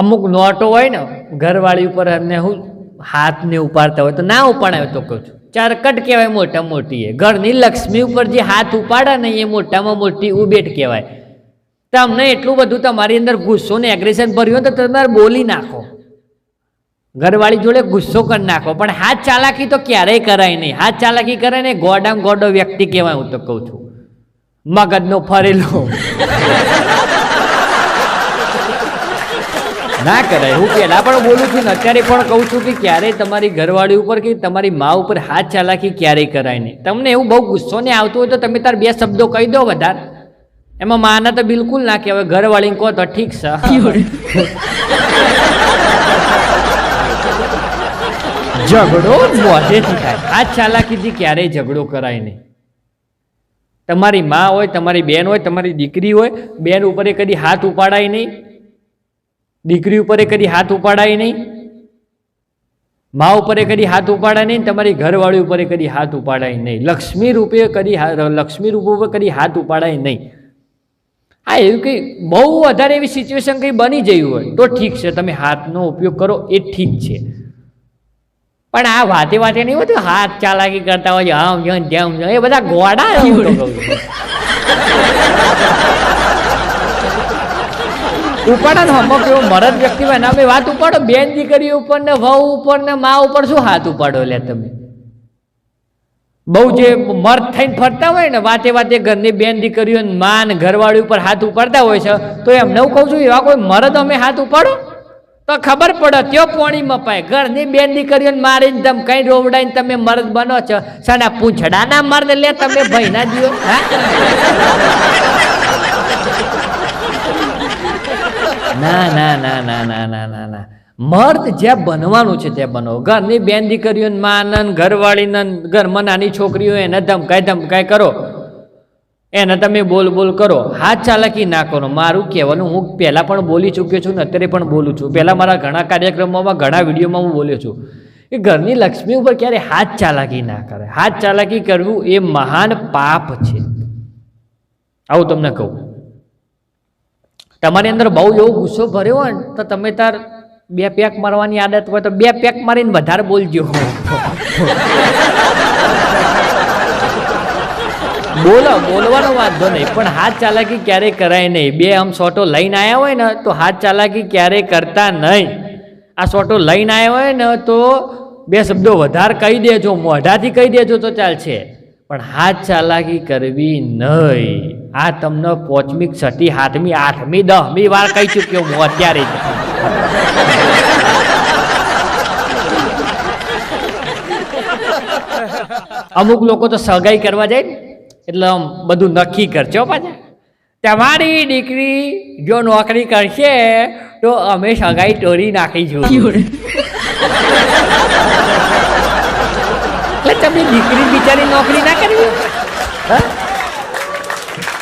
અમુક નોટો હોય ને, ઘરવાળી ઉપર એમને હું હાથને ઉપાડતા હોય તો ના ઉપાડાય તો કહું છું. ચારકટ કહેવાય મોટા મોટી એ ઘરની લક્ષ્મી ઉપર જે હાથ ઉપાડે ને, એ મોટામાં મોટી ઉબેટ કહેવાય. તમને એટલું બધું તમારી અંદર ગુસ્સો ને એગ્રેશન ભર્યું તો તમારે બોલી નાખો. ઘરવાળી જોડે ગુસ્સો કરી નાખો. પણ હાથ ચાલાકી તો ક્યારેય કરાય નહીં. હાથ ચાલાકી કરે ને, ગોડામ ગોડો વ્યક્તિ કહેવાય હું તો કહું છું. મગજનો ફરેલો. ના કરાય, હું પહેલા પણ બોલું છું ને, અત્યારે પણ કહું છું કે ક્યારેય તમારી ઘરવાળી ઉપર કે તમારી મા ઉપર હાથ ચાલાકી ક્યારેય કરાય નહીં. તમને એવું બહુ ગુસ્સો ને આવતું હોય તો તમે તાર બે શબ્દો કહી દો વધારે. એમાં માના તો બિલકુલ ના કહેવાય, ઘરવાળીને કહો તો ઠીક છે. ઝઘડો મોઢેથી થાય. હાથ ચાલાકીથી ક્યારેય ઝઘડો કરાય નહીં. તમારી મા હોય, તમારી બેન હોય, તમારી દીકરી હોય, બેન ઉપર એ કદી હાથ ઉપાડાય નહીં. દીકરી ઉપર કદી હાથ ઉપાડાય નહીં. મા ઉપર કદી હાથ ઉપાડાય નહીં, તમારી ઘરવાળી ઉપર કદી હાથ ઉપાડાય નહીં. લક્ષ્મી રૂપે કદી લક્ષ્મી રૂપ ઉપર કદી હાથ ઉપાડાય નહીં. હા એવું કંઈ બહુ વધારે એવી સિચ્યુએશન કંઈ બની જયું હોય તો ઠીક છે, તમે હાથનો ઉપયોગ કરો, એ ઠીક છે. પણ આ વાતે વાતે નહીં હોતું, હાથ ચાલાકી કરતા હોય, આમ જેમ જેમ એ બધા ગોડા. ઉપાડો ને એવો મરદ વ્યક્તિ હોય ના ભાઈ વાત ઉપાડો? બેન દીકરી ઉપર ને વહુ ઉપર ને મા ઉપર શું હાથ ઉપાડો લે તમે? બહુ જે મર્દ થઈને ફરતા હોય ને, વાતે વાતે ઘરની બેન દીકરીઓ માન ઘરવાળી ઉપર હાથ ઉપાડતા હોય છે, તો એમને હું કહું છું, એવા કોઈ મરદ અમે હાથ ઉપાડો? તો ખબર પડે, ત્યો પોણી મપાય. ઘરની બેન દીકરીઓને મારીને તમે કઈ રોવડાઈને તમે મરદ બનો છો. સાના પૂંછડાના મર્દ લે તમે ભાઈના દિયો હા? ના ના ના ના ના ના ના ના. મર્દ જ્યાં બનવાનું છે ત્યાં બનો. ઘરની બેન દીકરીઓને માનન ઘરવાળીને ઘરમાં નાની છોકરીઓ એને ધમકાય ધમકાય કરો. એને તમે બોલ બોલ કરો. હાથ ચાલાકી ના કરો. મારું કહેવાનું હું પહેલાં પણ બોલી ચૂક્યો છું ને અત્યારે પણ બોલું છું. પહેલાં મારા ઘણા કાર્યક્રમોમાં, ઘણા વિડીયોમાં હું બોલ્યો છું. કે ઘરની લક્ષ્મી ઉપર ક્યારે હાથ ચાલાકી ના કરે? હાથ ચાલાકી કરવું એ મહાન પાપ છે. આવું તમને કહું. તમારી અંદર બહુ એવો ગુસ્સો ભર્યો હોય ને, તો તમે તાર બે પેક મારવાની આદત હોય તો બે પેક મારીને વધારે બોલજો. બોલો, બોલવાનો વાંધો નહીં, પણ હાથ ચાલાકી ક્યારેય કરાય નહીં. બે આમ સોટો લઈને આવ્યા હોય ને, તો હાથ ચાલાકી ક્યારેય કરતા નહીં. આ સોટો લઈને આવ્યા હોય ને, તો બે શબ્દો વધારે કહી દેજો, મોઢાથી કહી દેજો તો ચાલશે. પણ હાથ ચાલાકી કરવી નહીં. આ તમને પોચમી છઠ્ઠી હાથમી આઠમી દહમી વાર કહી ચૂક્યો હું અત્યારે જ. અમુક લોકો તો સગાઈ કરવા જાય એટલે આમ બધું નક્કી કરજો પાછા. તમારી દીકરી જો નોકરી કરશે તો અમે સગાઈ તોડી નાખીશું. એટલે તમે દીકરી બિચારી નોકરી ના કરવી? હા?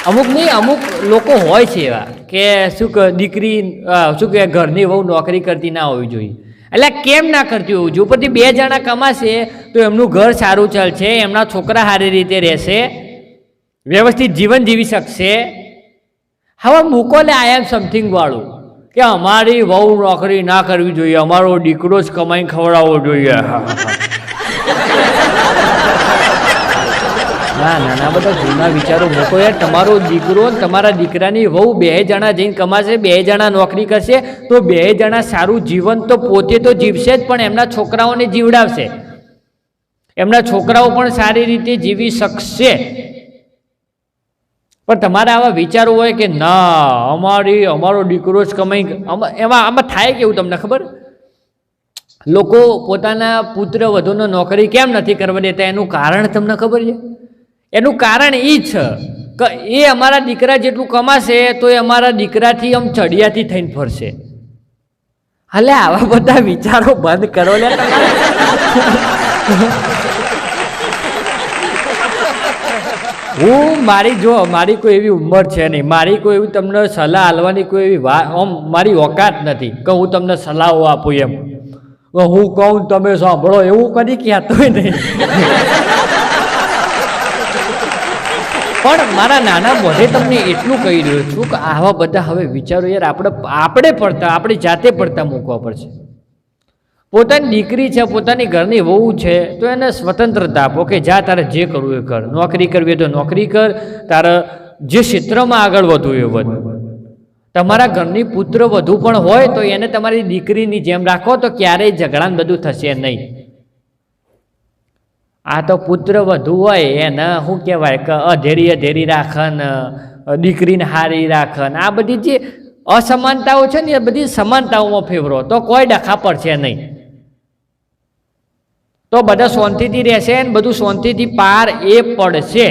અમુક નહીં, અમુક લોકો હોય છે એવા કે શું કે દીકરી શું કે ઘરની વહુ નોકરી કરતી ના હોવી જોઈએ. એટલે કેમ ના કરતી હોવું જોઈએ? ઉપરથી બે જણા કમાશે તો એમનું ઘર સારું ચાલશે, એમના છોકરા સારી રીતે રહેશે, વ્યવસ્થિત જીવન જીવી શકશે. હવે મૂકોને આઈ એમ સમથિંગ વાળું, કે અમારી વહુ નોકરી ના કરવી જોઈએ, અમારો દીકરો જ કમાઈને ખવડાવવો જોઈએ. ના ના ના બધા જૂના વિચારો મૂકો યાર. તમારો દીકરો તમારા દીકરાની વહુ બે જણા જઈને કમાશે, બે જણા નોકરી કરશે, તો બે જણા સારું જીવન તો પોતે તો જીવશે જ, પણ એમના છોકરાઓને જીવડાવશે. એમના છોકરાઓ પણ સારી રીતે જીવી શકશે. પણ તમારા આવા વિચારો હોય કે ના, અમારી, અમારો દીકરો જ કમાઈ એમાં, આમાં થાય કેવું તમને ખબર? લોકો પોતાના પુત્ર વધુનો નોકરી કેમ નથી કરવા દેતા? એનું કારણ તમને ખબર છે? એનું કારણ એ છે કે એ અમારા દીકરા જેટલું કમાશે તો એ અમારા દીકરાથી આમ ચડિયાથી થઈને ફરશે. હલે આવા બધા વિચારો બંધ કરો લે હું, મારી જો, મારી કોઈ એવી ઉંમર છે નહીં. મારી કોઈ એવી તમને સલાહ આલવાની કોઈ એવી વાત આમ મારી ઓકાત નથી કે હું તમને સલાહો આપું એમ. હું કહું તમે સાંભળો, એવું કદી કહેતો નહીં. પણ મારા નાના મોઢે તમને એટલું કહી રહ્યો છું કે આવા બધા હવે વિચારો યાર, આપણે આપણે પડતા આપણી જાતે પડતા મૂકવા પડશે. પોતાની દીકરી છે, પોતાની ઘરની વહુ છે, તો એને સ્વતંત્રતા આપો કે જા તારે જે કરવું એ કર. નોકરી કરવી તો નોકરી કર, તારે જે ક્ષેત્રમાં આગળ વધવું એ વધ. તમારા ઘરની પુત્ર વધુ પણ હોય તો એને તમારી દીકરીની જેમ રાખો તો ક્યારેય ઝઘડા ને બધું થશે નહીં. આ તો પુત્ર વધુ હોય એને, શું કહેવાય કે અધેરી અધેરી રાખન, દીકરીને હારી રાખન, આ બધી જે અસમાનતાઓ છે ને એ બધી સમાનતાઓમાં ફેવરો, તો કોઈ ડખા પડશે નહીં. તો બધા શાંતિથી રહેશે ને બધું શાંતિથી પાર એ પડશે.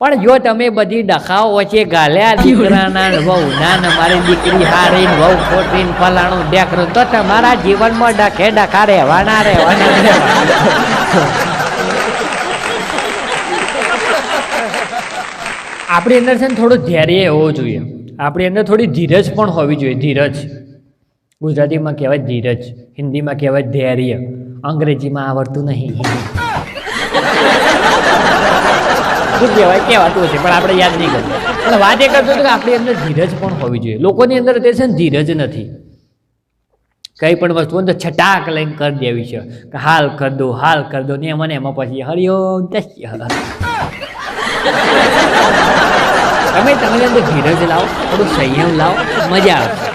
પણ જો તમે બધી ડખાઓ વચ્ચે ગાલ્યા, દીકરાના વહુ ના મારી દીકરી હારી વહુ ખોટી ફલાણું દેખરું તો તમારા જીવનમાં ડખે ડખા રહેવાના રહેવાના ને રહેવાના આપણી અંદર છે ને થોડું ધૈર્ય હોવો જોઈએ. આપણી અંદર થોડી ધીરજ પણ હોવી જોઈએ, ધીરજ. ગુજરાતીમાં કહેવાય ધીરજ, હિન્દીમાં કહેવાય ધૈર્ય. અંગ્રેજીમાં આવડતું નહીં. શું કહેવાય? કહેવાતું હશે, પણ આપણે યાદ નહીં કરતું. પણ વાત એ કરતો કે આપણી અંદર ધીરજ પણ હોવી જોઈએ. લોકોની અંદર તે છે ને ધીરજ નથી. કંઈ પણ વસ્તુ તો છટાક લઈને કરી દેવી છે. કે હાલ કર દો, હાલ કર દો, ને મને એમાં પછી હરિયો તમે તમારી અંદર ધીરજ લાવો, થોડું સંયમ લાવો, મજા આવશે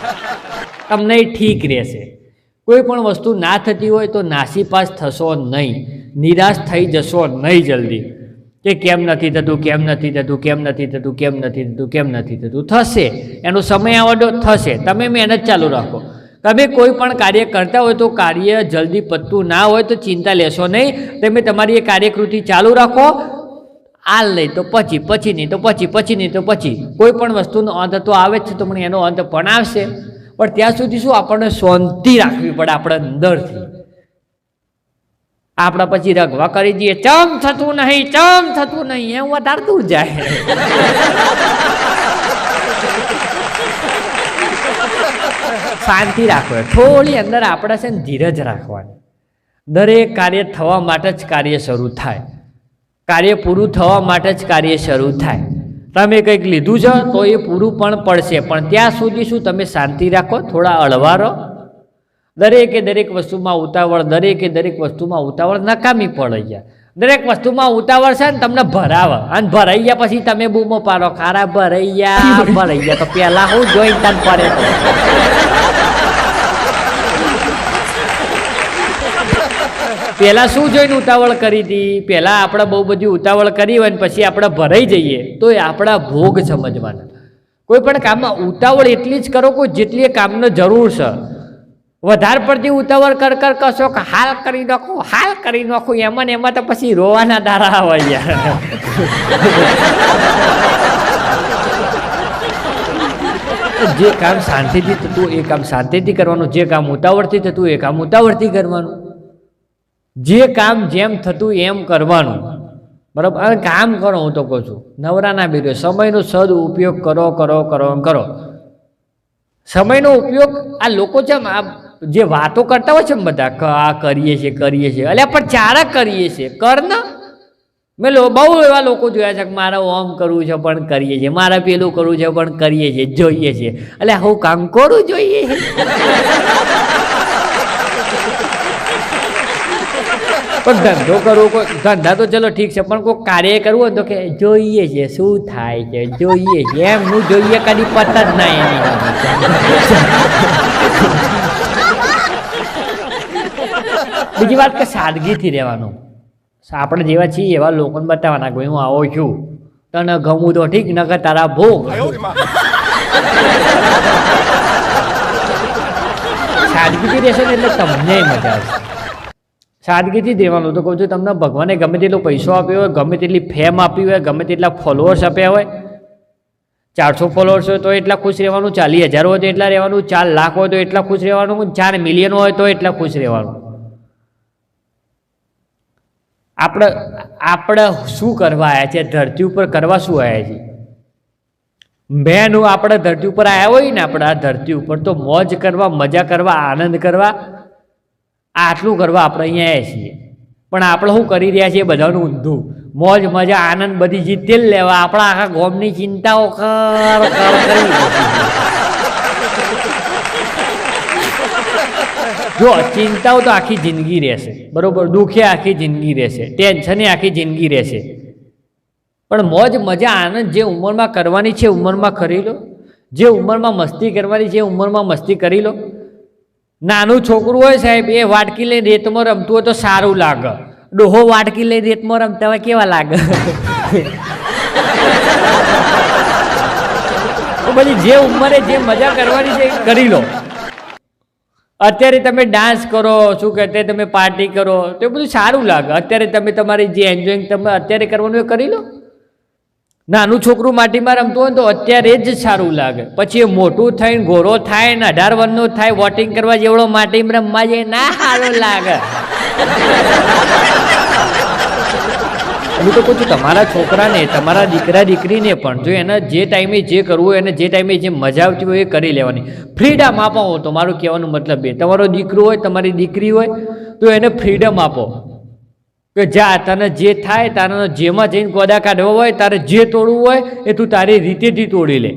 તમને ઠીક રહેશે. કોઈ પણ વસ્તુ ના થતી હોય તો નાસીપાસ થશો નહીં. નિરાશ થઈ જશો નહીં જલ્દી. કે કેમ નથી થતું, કેમ નથી થતું, કેમ નથી થતું, કેમ નથી થતું, કેમ નથી થતું. થશે. એનો સમય આવડો થશે. તમે મહેનત ચાલુ રાખો. તમે કોઈ પણ કાર્ય કરતા હોય તો કાર્ય જલ્દી પતતું ના હોય તો ચિંતા લેશો નહીં. તમે તમારી એ કાર્યકૃતિ ચાલુ રાખો. આલ લઈ તો પછી પછી નહીં તો પછી પછી નહીં તો પછી. કોઈ પણ વસ્તુનો અંત તો આવે જ છે તો પણ એનો અંત પણ આવશે. પણ ત્યાં સુધી શું આપણને શાંતિ રાખવી પડે આપણે અંદરથી. આપણા પછી રગવા કરી દઈએ, ચમ થતું નહીં, ચમ થતું નહીં એવું વધારતું જાય. શાંતિ રાખો, થોડી અંદર આપણે છે ને ધીરજ રાખવાની. દરેક કાર્ય થવા માટે જ કાર્ય શરૂ થાય. કાર્ય પૂરું થવા માટે જ કાર્ય શરૂ થાય. તમે કંઈક લીધું છે, તો એ પૂરું પણ પડશે. પણ ત્યાં સુધી શું તમે શાંતિ રાખો, થોડા અળવારો દરેકે દરેક વસ્તુમાં ઉતાવળ, દરેકે દરેક વસ્તુમાં ઉતાવળ નકામી પડી ગયા દરેક વસ્તુમાં ઉતાવળ છે ને તમને ભરાવે. અને ભરાઈ ગયા પછી તમે બૂમો પાડો, ખારા ભરાઈ ગયા ભરાઈ ગયા. તો પહેલાં હું જોઈને તને પડે. પહેલાં શું જોઈને ઉતાવળ કરી હતી? પહેલાં આપણે બહુ બધી ઉતાવળ કરી હોય ને પછી આપણે ભરાઈ જઈએ. તો એ આપણા ભોગ સમજવાના કોઈ પણ કામમાં ઉતાવળ એટલી જ કરો કે જેટલી એ કામનો જરૂર છે. વધારે પડતી ઉતાવળ કર કર કરશો કે હાલ કરી નાખો, હાલ કરી નાખો, એમાં ને એમાં તો પછી રોવાના દારા આવે યાર. જે કામ શાંતિથી થતું એ કામ શાંતિથી કરવાનું, જે કામ ઉતાવળથી થતું એ કામ ઉતાવળથી કરવાનું. જે કામ જેમ થતું એમ કરવાનું. બરાબર? અને કામ કરો, હું તો કહું છું. નવરાના બીજો સમયનો સદ ઉપયોગ કરો કરો કરો કરો. સમયનો ઉપયોગ આ લોકો છે આ જે વાતો કરતા હોય છે ને બધા આ કરીએ છીએ કરીએ છીએ. એટલે પણ ચારા કરીએ છીએ. કર ને. મેં બહુ એવા લોકો જોયા છે કે મારે ઓમ કરવું છે, પણ કરીએ છીએ. મારે પેલું કરવું છે, પણ કરીએ છીએ, જોઈએ છીએ. એટલે હું કામ કરું જોઈએ પણ ધંધો કરવો કોઈ ધંધા તો ચલો ઠીક છે પણ કોઈ કાર્ય કરવું હોય તો કે જોઈએ છે શું થાય છે જોઈએ છે. એમનું જોઈએ કદી પત જ ના એની. બીજી વાત કે સાદગીથી રહેવાનું. આપણે જેવા છીએ એવા લોકોને બતાવવાના કે ભાઈ હું આવો છું. તને ગમું તો ઠીક ન કર તારા ભોગ. સાદગીથી રહેશે ને એટલે તમને મજા આવશે. સાદગીથી દેવાનું. તો કહું છું, તમને ભગવાને ગમે તેટલો પૈસો આપ્યો હોય, ગમે તેટલી ફેમ આપી હોય, ગમે તેટલા ફોલોઅર્સ આપ્યા હોય, ચારસો ફોલોઅર્સ હોય તો એટલા ખુશ રહેવાનું, ચાલીસ હજાર હોય તો એટલા રહેવાનું, ચાર લાખ હોય તો એટલા ખુશ રહેવાનું, ચાર મિલિયન હોય તો એટલા ખુશ રહેવાનું. આપણે આપણે શું કરવા આવ્યા છે ધરતી ઉપર કરવા શું આવ્યા છીએ? મેન આપણે ધરતી ઉપર આવ્યા હોય ને આપણે, આ ધરતી ઉપર તો મોજ કરવા, મજા કરવા, આનંદ કરવા આટલું કરવા આપણે અહીંયા છીએ. પણ આપણે શું કરી રહ્યા છીએ બધાનું ઊંધું? મોજ, મજા, આનંદ બધી જીતેલ લેવા. આપણા આખા ગોમની ચિંતાઓ કર જો, ચિંતાઓ તો આખી જિંદગી રહેશે. બરોબર? દુઃખે આખી જિંદગી રહેશે. ટેન્શને આખી જિંદગી રહેશે. પણ મોજ, મજા, આનંદ જે ઉંમરમાં કરવાની છે, ઉંમરમાં કરી લો. જે ઉંમરમાં મસ્તી કરવાની છે, ઉંમરમાં મસ્તી કરી લો. નાનું છોકરું હોય સાહેબ, એ વાટકી લઈને રેતમાં રમતું હોય તો સારું લાગે. ડોહો વાટકી લઈને રેતમાં રમતા હોય કેવા લાગે? બધી જે ઉંમરે જે મજા કરવાની છે એ કરી લો. અત્યારે તમે ડાન્સ કરો, શું કહેતે તમે પાર્ટી કરો, તો એ બધું સારું લાગે. અત્યારે તમે તમારી જે એન્જોઈંગ તમે અત્યારે કરવાનું એ કરી લો. નાનું છોકરું માટીમાં રમતું હોય તો અત્યારે જ સારું લાગે. પછી એ મોટું થઈને, ગોરો થાય ને અઢાર વર્ષનો થાય વોટિંગ કરવા જેવડો માટીમાં રમવા જાય, ના સારું લાગે. હું તો કહું છું, તમારા છોકરાને, તમારા દીકરા, દીકરીને પણ જો એને જે ટાઈમે જે કરવું હોય, એને જે ટાઈમે જે મજા આવતી હોય એ કરી લેવાની. ફ્રીડમ આપો તો મારું કહેવાનું મતલબ એ. તમારો દીકરો હોય, તમારી દીકરી હોય, તો એને ફ્રીડમ આપો. કે જા, તને જે થાય તારાનો જેમાં જઈને કોદા કાઢવા હોય, તારે જે તોડવું હોય એ તું તારી રીતેથી તોડી લે.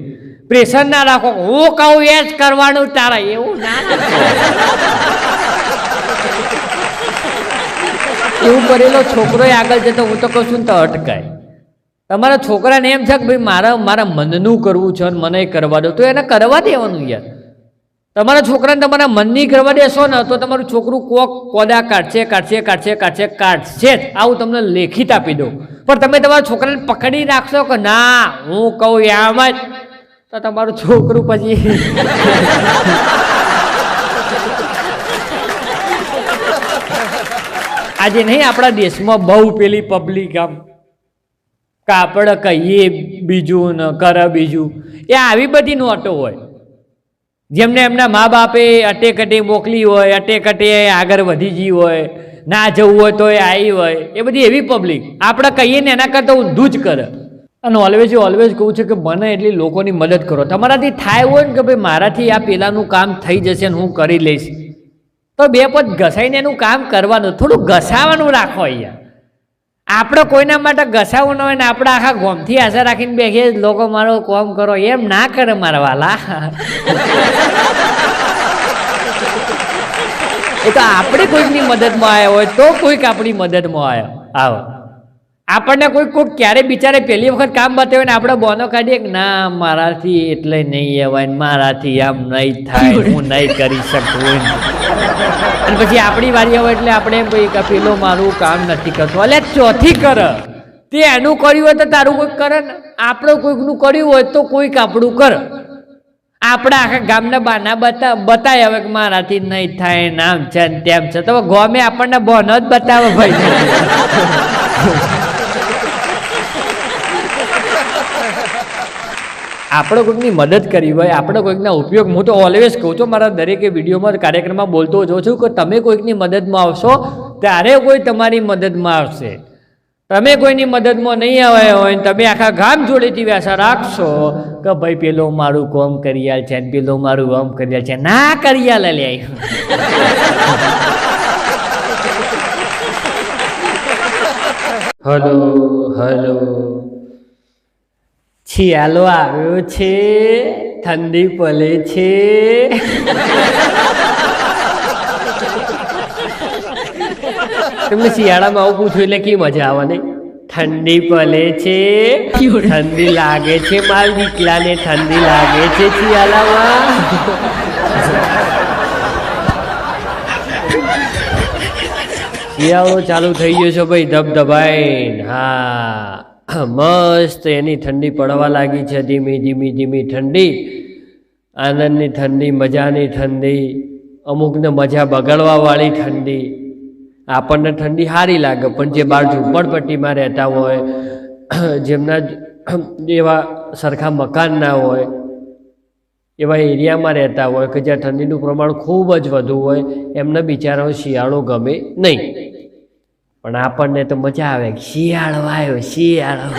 પ્રેશર ના રાખો, હું કહું એ જ કરવાનું તારા, એવું ના એવું કરેલો છોકરો આગળ જતો, હું તો કહું છું ને તો અટકાય. તમારા છોકરાને એમ છે કે ભાઈ મારા મારા મનનું કરવું છે અને મને કરવા દો, તો એને કરવા દેવાનું યાર. તમારા છોકરાને તમારા મનની કરવા દેશો ને, તો તમારું છોકરું કોક કોદા કાઢશે કાઢશે કાઢશે કાઢશે કાઢશે જ. આવું તમને લેખિત આપી દઉં. પણ તમે તમારા છોકરાને પકડી રાખશો કે ના, હું કહું આમ જ. તો તમારું છોકરું પછી આજે નહીં, આપણા દેશમાં બહુ પેલી પબ્લિક આમ કાપડ કહીએ, બીજું ને, કર બીજું. એ આવી બધી નોટો હોય. જેમને એમના મા બાપે અટેકટે મોકલી હોય, અટેકટે આગળ વધી ગઈ હોય, ના જવું હોય તો એ આવી હોય, એ બધી એવી પબ્લિક આપણે કહીએ ને એના કરતાં ઊંધું જ કરે. અને ઓલવેઝ ઓલવેઝ કહું છું કે બને એટલી લોકોની મદદ કરો. તમારાથી થાય હોય ને કે ભાઈ મારાથી આ પેલાનું કામ થઈ જશે ને હું કરી લઈશ. તો બે પદ ઘસાઈને એનું કામ કરવાનું, થોડું ઘસાવાનું રાખો અહીંયા. આપણે કોઈના માટે ઘસાવું ન હોય ને આપણે આખા ગોમથી આશા રાખીને બેસીએ લોકો મારો કોમ કરો. એમ ના કરે મારા વાલા. એ તો આપણે કોઈકની મદદમાં આવ્યા હોય, તો કોઈક આપણી મદદમાં આવ્યો. આવો. આપણને કોઈ કોઈક ક્યારે બિચારે પહેલી વખત કામ બતાવે ને આપણે બોનો કાઢીએ કે, ના, મારાથી એટલે નહીં અવાય મારાથી આમ નહીં થાય, હું નહીં કરી શકું અને પછી આપણી વારી આવે એટલે આપણે એમ કહીએ કે, પેલો મારું કામ નથી કરતો. એટલે ચોથી કર. તે એનું કર્યું હોય તો તારું કોઈક કરે ને. આપણે કોઈકનું કર્યું હોય તો કોઈક આપણું કર. આપણે આખા ગામના બાના બતા, બતાય હવે કે, મારાથી નહીં થાય નામ છે તેમ છે. તો ગોમે આપણને બોનો જ બતાવે ભાઈ. આપણે કોઈકની મદદ કરી હોય, આપણે કોઈકના ઉપયોગ, હું તો ઓલવેઝ કહું છું, મારા દરેકે વિડીયોમાં, કાર્યક્રમમાં બોલતો જોઉં છું કે તમે કોઈકની મદદમાં આવશો, ત્યારે કોઈ તમારી મદદમાં આવશે. તમે કોઈની મદદમાં નહીં આવ્યા હોય, ને તમે આખા ગામ જોડેથી વ્યાસા રાખશો કે ભાઈ, પેલો મારું કોમ કરી આલ છે ને પેલો મારું આમ કરી આલ છે. ના કરી આલે લે હલો હલો. શિયાળો આવ્યો છે ઠંડી પલે છે તમને શિયાળામાં આવું પૂછ્યું એટલે કેવી મજા આવે ને ઠંડી પલે છે ઠંડી લાગે છે મારા દીકલાને ઠંડી લાગે છે શિયાળામાં શિયાળો ચાલુ થઈ ગયો છે ભાઈ ધબધબાઈ હા મસ્ત એની ઠંડી પડવા લાગી છે, ધીમી ધીમી ધીમી ઠંડી. આનંદની ઠંડી, મજાની ઠંડી, અમુકને મજા બગાડવાવાળી ઠંડી. આપણને ઠંડી સારી લાગે, પણ જે બહાર ઝૂંપડપટ્ટીમાં રહેતા હોય, જેમના એવા સરખા મકાન ના હોય, એવા એરિયામાં રહેતા હોય, કે જ્યાં ઠંડીનું પ્રમાણ ખૂબ જ વધુ હોય, એમને બિચારાઓ શિયાળો ગમે નહીં. પણ આપણને તો મજા આવે શિયાળો આવ્યો, શિયાળો.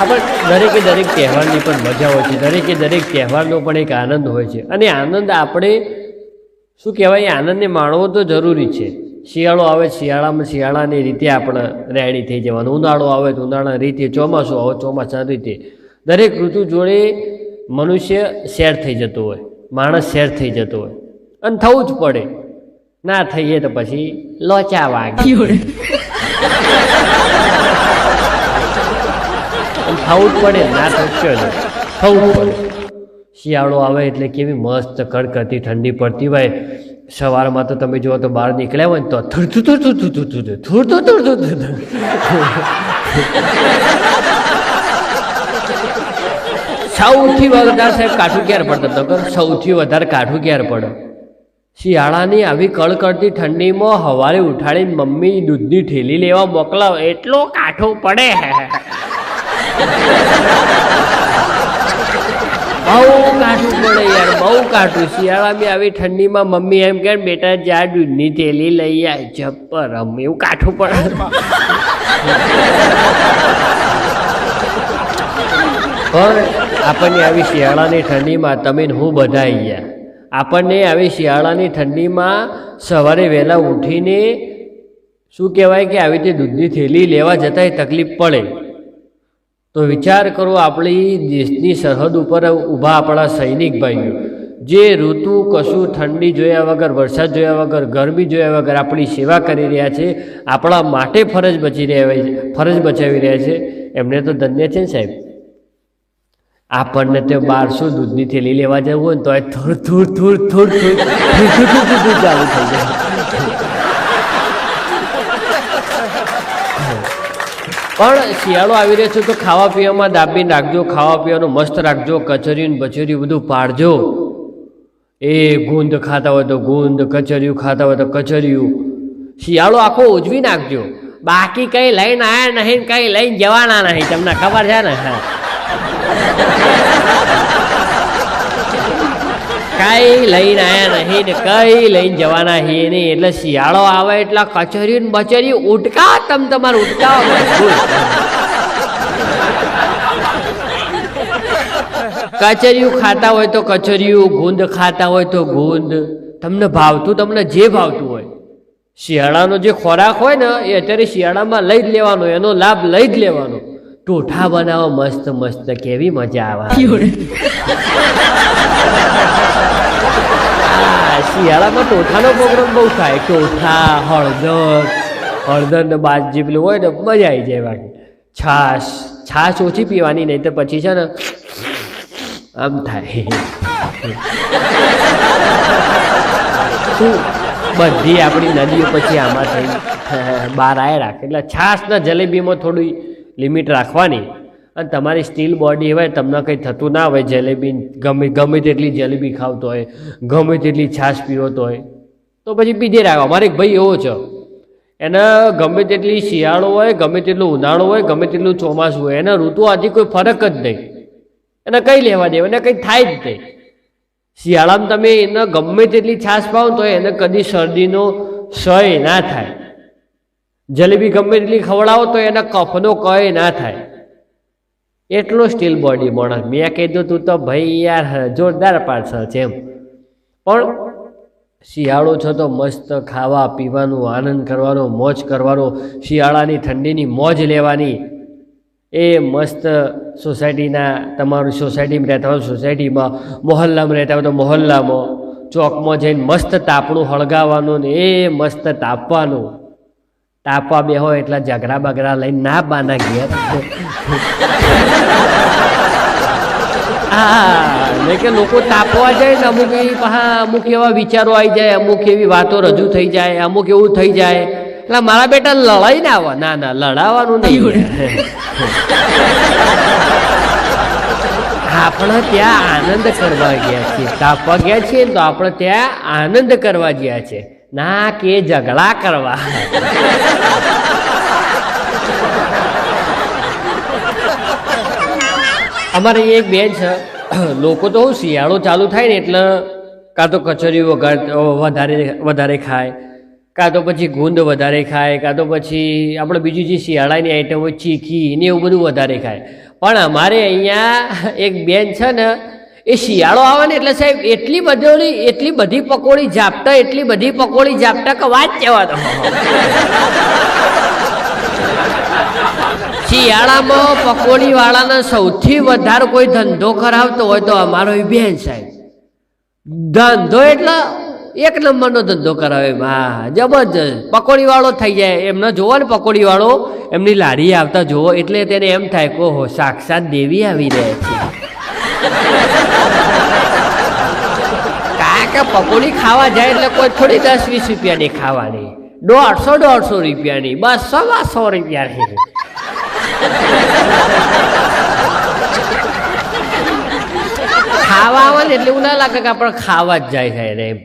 આપણે દરેકે દરેક તહેવારની પણ મજા હોય છે. દરેકે દરેક તહેવારનો પણ એક આનંદ હોય છે. અને આનંદ આપણે, શું કહેવાય આનંદને માણવો તો જરૂરી છે. શિયાળો આવે, શિયાળામાં શિયાળાની રીતે આપણે રેડી થઈ જવાનું. ઉનાળો આવે તો ઉનાળાની રીતે, ચોમાસું આવે ચોમાસાની રીતે. દરેક ઋતુ જોડે મનુષ્ય શેર થઈ જતો હોય, માણસ શેર થઈ જતો હોય. અને થવું જ પડે. ના થઈએ તો પછી લોચા વાગી થવું જ પડે ના થશે થવું પડે શિયાળો આવે એટલે કેવી મસ્ત કડકડતી ઠંડી પડતી હોય સવારમાં તો તમે જુઓ તો બહાર નીકળ્યા હોય ને તો થૂરતું થૂરતું થૂતું થૂતું થૂરતું થૂરતું થૂતું સૌથી વધારે સાહેબ કાઠું ક્યારે પડતો તો સૌથી વધારે કાઠું ક્યારે પડે શિયાળાની આવી કડકડતી ઠંડીમાં હવારે ઉઠાડીને મમ્મી દૂધની ઠેલી લેવા મોકલાવ. એટલો કાઠો પડે. બહુ કાઠું પડે યાર, બહુ કાઠું. શિયાળામાં આવી ઠંડીમાં મમ્મી એમ કે, બેટા, જા દૂધની થેલી લઈ આ જબ્બર રમ. એવું કાઠું પડે. પણ આપણને આવી શિયાળાની ઠંડીમાં તમે હું બધા અહીંયા આપણને આવી શિયાળાની ઠંડીમાં સવારે વહેલા ઉઠીને શું કહેવાય કે આવી રીતે દૂધની થેલી લેવા જતાંય તકલીફ પડે. તો વિચાર કરો આપણી દેશની સરહદ ઉપર ઊભા આપણા સૈનિક ભાઈઓ. જે ઋતુ, કશું ઠંડી જોયા વગર, વરસાદ જોયા વગર, ગરમી જોયા વગર આપણી સેવા કરી રહ્યા છે, આપણા માટે ફરજ બચી રહ્યા ફરજ બચાવી રહ્યા છે. એમને તો ધન્ય છે સાહેબ. આપણને તે બારસો દૂધની થેલી લેવા જવું હોય ને તો એ થોડ થોડ થોડ થોડ થોડ થોડ ચાલુ થઈ જાય. પણ શિયાળો આવી રહ્યો છે તો ખાવા પીવામાં દાબી રાખજો, ખાવા પીવાનું મસ્ત રાખજો કચરિયું બચરિયું બધું પાડજો. એ ગુંદ ખાતા હોય તો ગુંદ, કચરિયું ખાતા હોય તો કચરિયું. શિયાળો આખો ઉજવી નાખજો. બાકી કંઈ લઈને આવ્યા નહીં કંઈ લઈને જવાના નહીં, તમને ખબર છે ને? હા કઈ લઈને આવ્યા નહીં ને કઈ લઈને જવાના હી નહીં. એટલે શિયાળો આવે એટલે કચરિયું ને બચેરી ઉટકા તમ તમારે ઉટકા મજબૂર કચરિયું ખાતા હોય તો કચરિયું ગુંદ ખાતા હોય તો ગુંદ. તમને ભાવતું, તમને જે ભાવતું હોય. શિયાળાનો જે ખોરાક હોય ને, એ અત્યારે શિયાળામાં લઈ જ લેવાનો, એનો લાભ લઈ જ લેવાનો. ટોઠા બનાવો, મસ્ત મસ્ત, કેવી મજા આવે. શિયાળામાં ટોઠાનો પ્રોગ્રામ બહુ થાય. ટોઠા હળદર. હળદર ને બાદ જે પેલું હોય ને, મજા આવી જાય બાકી છાશ. છાશ ઓછી પીવાની, નહીં તો પછી છે ને, આમ થાય. શું? બધી આપણી નદીઓ પછી આમાં થઈ. બહાર આવ્યા રાખે. એટલે છાશ ને જલેબીમાં થોડી લિમિટ રાખવાની. અને તમારી સ્ટીલ બોડી હોય, તમને કંઈ થતું ના હોય, જલેબી ગમે ગમે તેટલી જલેબી ખાવતો હોય, ગમે તેટલી છાશ પીવતો હોય, તો પછી પીધે રાખો. અમારે એક ભાઈ એવો છે. એને ગમે તેટલી શિયાળો હોય, ગમે તેટલું ઉનાળો હોય, ગમે તેટલું ચોમાસું હોય, એના ઋતુ આથી કોઈ ફરક જ નહીં. એને કંઈ લેવા દેવા, એને કંઈ થાય જ નહીં. શિયાળામાં તમે એને ગમે તેટલી છાશ પાવો તો એને કદી શરદીનો સય ના થાય. જલેબી ગમે તેટલી ખવડાવો તો એને કફનો કય ના થાય. એટલો સ્ટીલ બોડી માણસ. મેં કીધું તું તો ભાઈ યાર જોરદાર પાર્સલ છે એમ. પણ શિયાળો છે તો મસ્ત ખાવા, પીવાનું, આનંદ કરવાનો, મોજ કરવાનો, શિયાળાની ઠંડીની મોજ લેવાની. એ મસ્ત સોસાયટીના, તમારું સોસાયટીમાં રહેતા હોય, સોસાયટીમાં, મોહલ્લામાં રહેતા હોય તો મોહલ્લામાં, ચોકમાં જઈને મસ્ત તાપણું હળગાવવાનું ને એ મસ્ત તાપવાનું. તાપવા બે હોય એટલા ઝઘડા બગડા લઈને ના બાના ગયા કે લોકો તાપવા જાય ને અમુક એવી હા અમુક એવા વિચારો આવી જાય, અમુક એવી વાતો રજૂ થઈ જાય, અમુક એવું થઈ જાય. એટલે મારા બેટા લડાઈ ના આવે, ના ના લડાવવાનું નહીં આપણે ત્યાં આનંદ કરવા ગયા છીએ. તાપવા ગયા છીએ તો આપણે ત્યાં આનંદ કરવા ગયા છે ના કે ઝઘડા કરવા. અમારે એક બેન છે. લોકો તો હું શિયાળો ચાલુ થાય ને એટલે કાં તો કચોરી વધારે વધારે ખાય, કાં તો પછી ગુંદ વધારે ખાય, કાં તો પછી આપણે બીજી જે શિયાળાની આઈટમ હોય ચીખી ને એવું બધું વધારે ખાય. પણ અમારે અહીંયા એક બેન છે ને એ શિયાળો આવે ને એટલે સાહેબ, એટલી બધી એટલી બધી પકોડી ઝાપટા એટલી બધી પકોડી ઝાપટા કે વાત જવા દો? શિયાળામાં પકોડી વાળાને સૌથી વધારે કોઈ ધંધો કરાવતો હોય તો અમારો એ બેન સાહેબ. ધંધો એટલે એક નંબરનો ધંધો કરાવે હા જબરજસ્ત. પકોડી વાળો થઈ જાય. એમને જોવો ને પકોડી વાળો એમની લારી આવતા જોવો, એટલે તેને એમ થાય કે સાક્ષાત દેવી આવી રહ્યા છે. કે પકોડી ખાવા જાય એટલે કોઈ થોડી દસ વીસ રૂપિયાની ખાવાની. દોઢસો દોઢસો રૂપિયાની. બસ સવા સો રૂપિયાની. ખાવા આવે ને એટલે એવું ના લાગે કે આપણે ખાવા જ જાય છે એને એમ.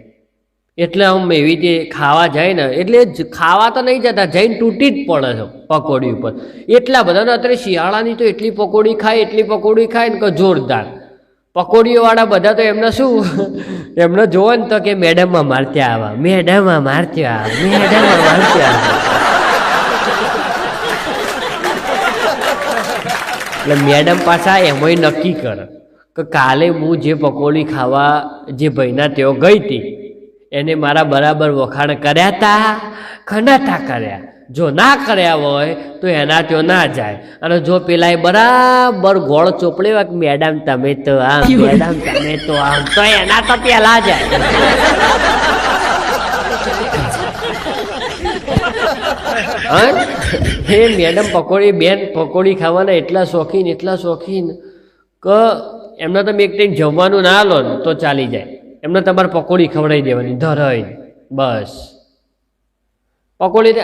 એટલે આમ એવી રીતે ખાવા જાય ને, એટલે ખાવા તો નહીં જતા, જઈને તૂટી જ પડે છે પકોડી ઉપર. એટલા બધાને અત્યારે શિયાળાની તો એટલી પકોડી ખાય, એટલી પકોડી ખાય ને કે જોરદાર. પકોડીઓવાળા બધા તો એમને શું? એમને જોવો ને તો કે મેડમમાં મારત્યા આવા, મેડમમાં મારત્યા મેડમમાં મારત્યા એટલે મેડમ પાછા એમાંય નક્કી કરે કે કાલે હું જે પકોડી ખાવા જે ભાઈના તેઓ ગઈ હતી, એને મારા બરાબર વખાણ કર્યા હતા ખંડાતા કર્યા. જો ના કર્યા હોય તો એના ત્યાં ના જાય. અને જો પેલા એ બરાબર ગોળ ચોપડી હોય કે મેડમ તમે તો આમ મેડમ તમે તો આમ તો એના તો પેલા જાય હા? હે મેડમ પકોડી બેન પકોડી ખાવાના એટલા શોખીન એટલા શોખીન કે એમને તમે એક ટાઈમ જમવાનું ના લો ને તો ચાલી જાય. એમને તમારે પકોડી ખવડાવી દેવાની ધરાય. બસ. પકોડી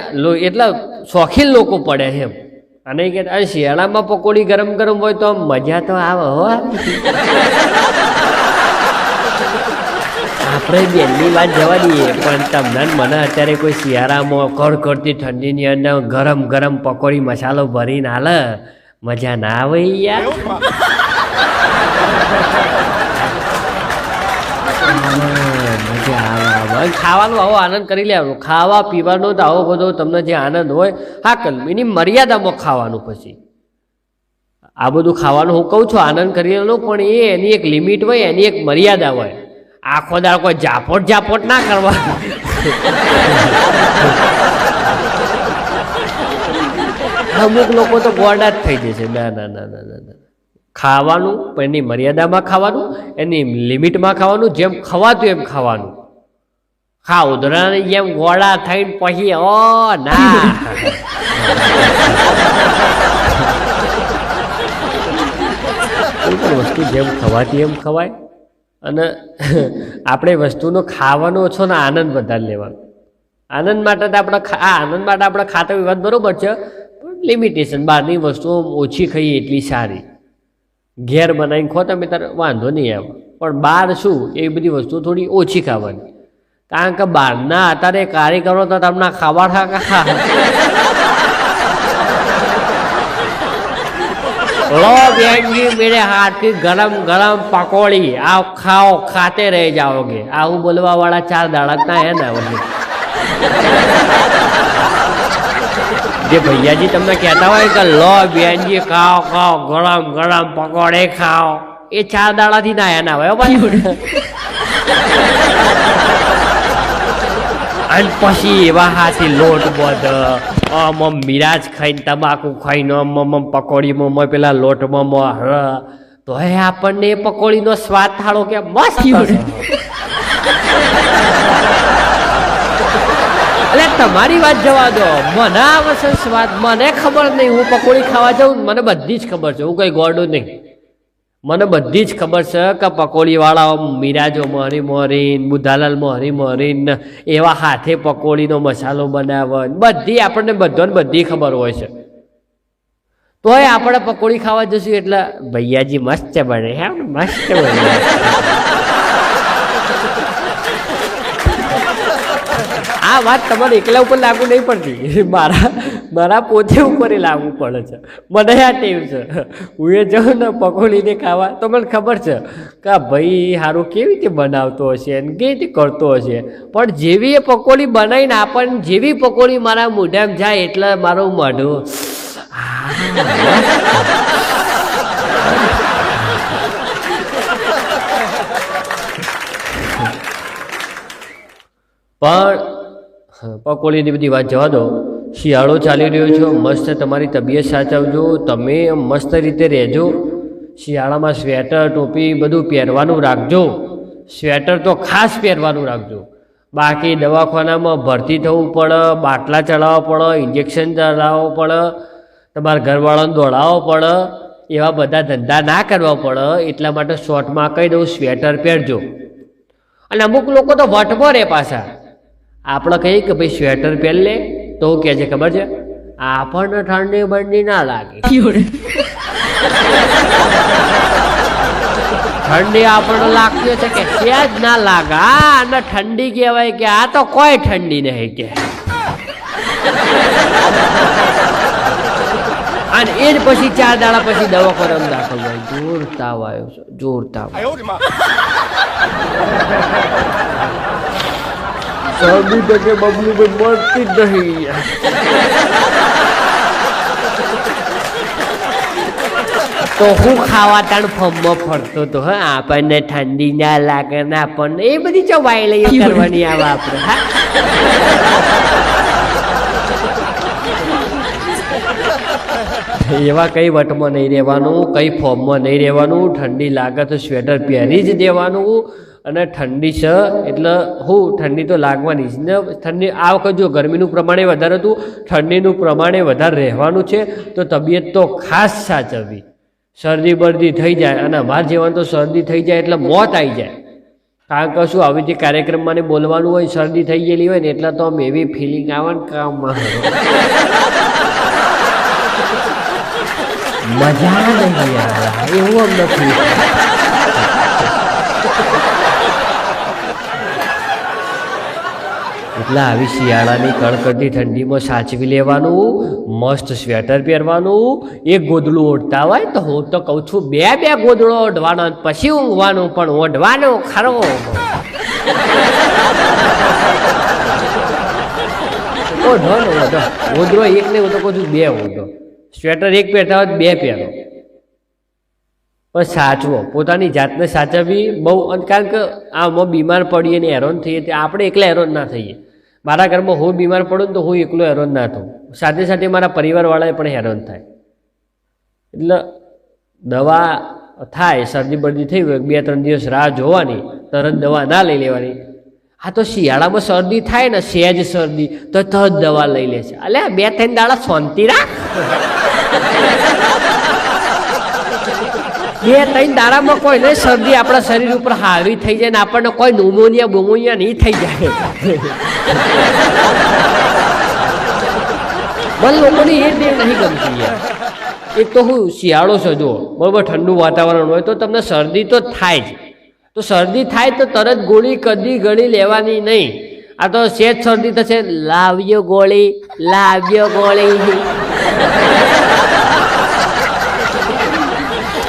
એટલા શોખીન લોકો પડે છે એમ. અને કે શિયાળામાં પકોડી ગરમ ગરમ હોય તો મજા તો આવે હો. આપણે બેનની વાત જવા દઈએ, પણ તમને મને અત્યારે કોઈ શિયાળામાં કડકડતી ઠંડીની અંદર ગરમ ગરમ પકોડી મસાલો ભરીને હાલે, મજા ના આવે યાર. આવે. અને ખાવાનો આવો આનંદ કરી લેવાનો ખાવા, પીવાનો તો આવો બધો તમને જે આનંદ હોય, હા, કલ, એની મર્યાદામાં ખાવાનું પછી. આ બધું ખાવાનું હું કહું છું, આનંદ કરી લેવાનો, પણ એ એની એક લિમિટ હોય, એની એક મર્યાદા હોય. આખો દાળ કોઈ જાપોટ જાપોટ ના કરવા અમુક લોકો તો ગોડા જ થઈ જશે. ના ના ના ના ના. ખાવાનું, પણ એની મર્યાદામાં ખાવાનું, એની લિમિટમાં ખાવાનું, જેમ ખવાતું એમ ખાવાનું. હા ઉધરાની જેમ ગોળા થઈને પછી ઓ, ના. કોઈ પણ વસ્તુ જેમ ખવાતી એમ ખવાય. અને આપણે વસ્તુનો ખાવાનો ઓછો ને આનંદ વધારે લેવાનો. આનંદ માટે તો આપણે આ આનંદ માટે આપણે ખાતા વિવાદ બરાબર છે લિમિટેશન બહારની વસ્તુઓ ઓછી ખાઈએ એટલી સારી. ઘેર બનાવીને ખો તમે તારે વાંધો નહીં આવે પણ બહાર શું? એ બધી વસ્તુ થોડી ઓછી ખાવાની. કારણ કે બહારના અત્યારે કાર્યકરો તો તમને ખાવા ખા લો બેનજી, મેરે ગરમ ગરમ પકોડી. આ ખાઓ, ખાતે રહી જાઓગે. આવું બોલવાવાળા ચાર દાડા ના હે જે ભૈયાજી તમને કહેતા હોય કે, લો બેનજી, ખાઓ ખાઓ, ગરમ ગરમ પકોડે ખાઓ. એ ચાર દાડાથી ના, એના હોય ભાઈ અને પછી એવા હાથી લોટ બધ, આમ મિરાજ ખાઈને તમાકુ ખાઈને, આમ પકોડીમાં મોય પેલા લોટમાં હર તો હે, આપણને એ પકોડીનો સ્વાદ થાળો કે મસ્ત. એટલે તમારી વાત જવા દો. મને આવશે સ્વાદ, મને ખબર નહીં. હું પકોડી ખાવા જાઉં મને બધી જ ખબર છે. હું કઈ ગોડું નહીં. મને બધી જ ખબર છે કે પકોડીવાળાઓ મિરાજો મોહરી મોહરીન બુધાલાલ મોહરી મોહરીન એવા હાથે પકોડીનો મસાલો બનાવે બધી આપણને બધાને બધી ખબર હોય છે. તોય આપણે પકોડી ખાવા જશું એટલે ભૈયાજી મસ્ત બને, હે મસ્ત બને. આ વાત તમારે એકલા ઉપર લાગુ નહીં પડતી. મારા મારા પોતે ઉપર એ લાગુ પડે છે. મને આ ટેવ છે. હું એ જાઉં ને પકોડીને ખાવા, તો મને ખબર છે કે ભાઈ સારું કેવી રીતે બનાવતો હશે અને કેવી રીતે કરતો હશે. પણ જેવી એ પકોડી બનાવીને આપણને જેવી પકોડી મારા મોઢામાં જાય એટલે મારું મોઢું પણ પકોડીની બધી વાત જવા દો. શિયાળો ચાલી રહ્યો છો, મસ્ત તમારી તબિયત સાચવજો, તમે મસ્ત રીતે રહેજો. શિયાળામાં સ્વેટર, ટોપી બધું પહેરવાનું રાખજો. સ્વેટર તો ખાસ પહેરવાનું રાખજો. બાકી દવાખાનામાં ભરતી થવું પડે બાટલા ચડાવવા પડે ઇન્જેક્શન ચડાવવું પડે તમારા ઘરવાળાને દોડાવવો પડે એવા બધા ધંધા ના કરવા પડે એટલા માટે શોર્ટમાં કહી દઉં, સ્વેટર પહેરજો. અને અમુક લોકો તો વટમાં રહે પાછા. આપણે કહીએ કે ભાઈ સ્વેટર પહેરી લે, તો કે છે, ખબર છે? આપણને ઠંડી બંડી ના લાગે. ઠંડી આપણને લાગતી છે કે જ ના લાગે. અને ઠંડી કહેવાય કે આ તો કોઈ ઠંડી નહીં કે અને એ જ પછી ચાર દાડા પછી દવાખાનામાં દાખલ થાય. જોર તાવ આવ્યો છે જોર તાવ શરદી ટકે બબલું ભાઈ મળતી જ નહીં તો હું ખાવા તાણ ફમમાં ફરતો તો હા. આપણને ઠંડી ના લાગે ને આપણને એ બધી ચવાઈ લઈએ કરવાની આવે આપણે હા. એવા કઈ વટમાં નહીં રહેવાનું કઈ ફોર્મમાં નહીં રહેવાનું ઠંડી લાગે તો સ્વેટર પહેરી જ દેવાનું અને ઠંડી છે એટલે હું ઠંડી તો લાગવાની જ ને ઠંડી, આ વખત જો ગરમીનું પ્રમાણે વધારે હતું, ઠંડીનું પ્રમાણે વધારે રહેવાનું છે, તો તબિયત તો ખાસ સાચવવી. શરદી બરદી થઈ જાય અને અમારે જેવાનું તો શરદી થઈ જાય એટલે મોત આવી જાય. કારણ કે શું, આવી રીતે કાર્યક્રમમાં બોલવાનું હોય, શરદી થઈ ગયેલી હોય ને એટલે તો આમ એવી ફિલિંગ આવે ને કામમાં. મજા નહીં એવું આમ નથી. એટલે આવી શિયાળાની કડકડતી ઠંડીમાં સાચવી લેવાનું, મસ્ત સ્વેટર પહેરવાનું, એક ગોદડું ઓઢતા હોય તો હું તો કહું છું, બે બે ગોદડો ઓઢવાનો પછી ઊંઘવાનું, પણ ઓઢવાનું ખરો. ઓઢો ને ઓઢો. એક નહીં, હું તો કહું છું બે ઓઢો. સ્વેટર એક પહેરતા હોય બે પહેરો. પણ સાચવો, પોતાની જાતને સાચવવી બહુ કારણ કે આમાં બીમાર પડીએ ને હેરાન થઈએ, તે આપણે એકલા હેરાન ના થઈએ. મારા ઘરમાં હું બીમાર પડું તો હું એકલો હેરાન ના થઉં. સાથે સાથે મારા પરિવારવાળાએ પણ હેરાન થાય. એટલે દવા થાય, શરદી બરદી થઈ હોય, બે ત્રણ દિવસ રાહ જોવાની, તરત દવા ના લઈ લેવાની. હા તો શિયાળામાં શરદી થાય ને સહેજ શરદી, તો તરત દવા લઈ લે છે. અલ્યા બે ત્રણ દાડા શાંતિ રાખ. બે ત્રણ દાડામાં કોઈ નહીં, શરદી આપણા શરીર ઉપર હાવી થઈ જાય ને આપણને કોઈ ન્યુમોનિયા બોમોનિયા નહીં થઈ જાય. મને લોકોની એ ટેવ નહીં ગમતી એક તો હું શિયાળો છો જો બરાબર, ઠંડુ વાતાવરણ હોય તો તમને શરદી તો થાય જ. તો શરદી થાય તો તરત ગોળી કદી ગળી લેવાની નહીં. આ તો શેજ શરદી થશે, લાવ્યો ગોળી લાવ્યો ગોળી.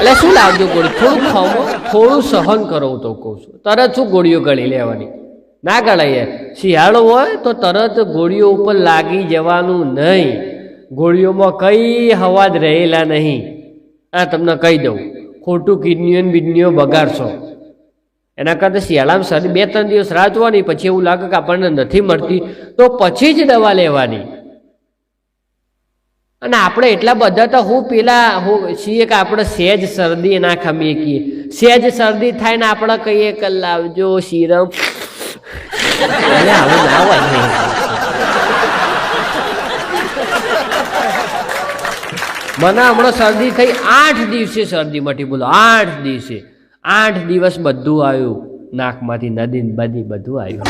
એટલે શું લાવજો ગોળી? થોડું ખમો થોડું સહન કરો, હું તો કહું છું. તરત શું ગોળીઓ ગળી લેવાની? ના ગળાઈએ. શિયાળો હોય તો તરત ગોળીઓ ઉપર લાગી જવાનું નહીં. ગોળીઓમાં કઈ હવાજ રહેલા નહીં. આ તમને કહી દઉં. ખોટું કિડનીઓ બિડનીઓ બગાડશો. એના કરતાં શિયાળામાં શરદી બે ત્રણ દિવસ રાહ જોવાની, પછી એવું લાગે કે આપણને નથી મળતી, તો પછી જ દવા લેવાની. અને આપણે એટલા બધા તો હું પેલા હું છીએ કે આપણે સહેજ શરદી ના ખમીએ કીએ. સહેજ શરદી થાય ને આપણે કહીએ કે લાવજો સીરમ ના હોય મને હમણાં શરદી થઈ આઠ દિવસે શરદી મટી બોલો આઠ દિવસે. આઠ દિવસ બધું આવ્યું. નાકમાંથી નદી બધી બધું આવ્યું.